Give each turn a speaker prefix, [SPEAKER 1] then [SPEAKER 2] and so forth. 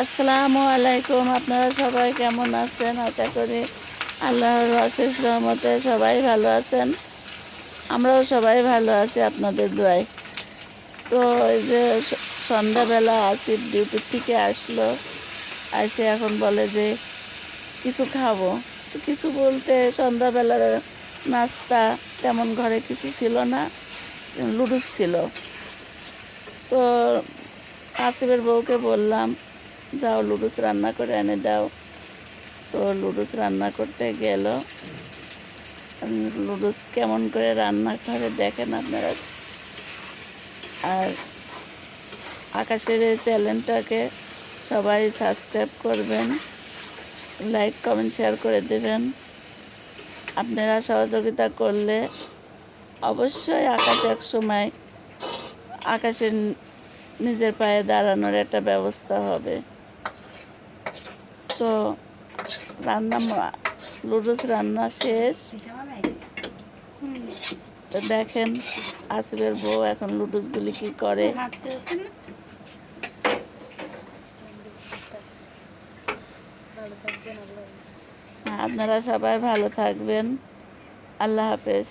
[SPEAKER 1] আসসালামু আলাইকুম, আপনারা সবাই কেমন আছেন? আশা করি আল্লাহর অশেষ রহমতে সবাই ভালো আছেন। আমরাও সবাই ভালো আছি আপনাদের দোয়ায়। তো এই যে সন্ধ্যাবেলা আসিফ ডিউটি থেকে আসলো। এসে এখন বলে যে, কিছু খাব। তো কিছু বলতে সন্ধ্যাবেলার নাস্তা তেমন ঘরে কিছু ছিল না লুডুস ছিল। তো আসিফের বউকে বললাম যাও, লুডুস রান্না করে এনে দাও। তো লুডুস রান্না করতে গেল। লুডুস কেমন করে রান্না করে দেখেন আপনারা। আর আকাশের এই চ্যানেলটাকে সবাই সাবস্ক্রাইব করবেন, লাইক, কমেন্ট, শেয়ার করে দেবেন। আপনারা সহযোগিতা করলে অবশ্যই আকাশ এক সময় আকাশের নিজের পায়ে দাঁড়ানোর একটা ব্যবস্থা হবে। তো রান্না লুডুস রান্না শেষ। তো দেখেন আসবের বউ এখন লুডুসগুলি কি করে। আপনারা সবাই ভালো থাকবেন। আল্লাহ হাফেজ।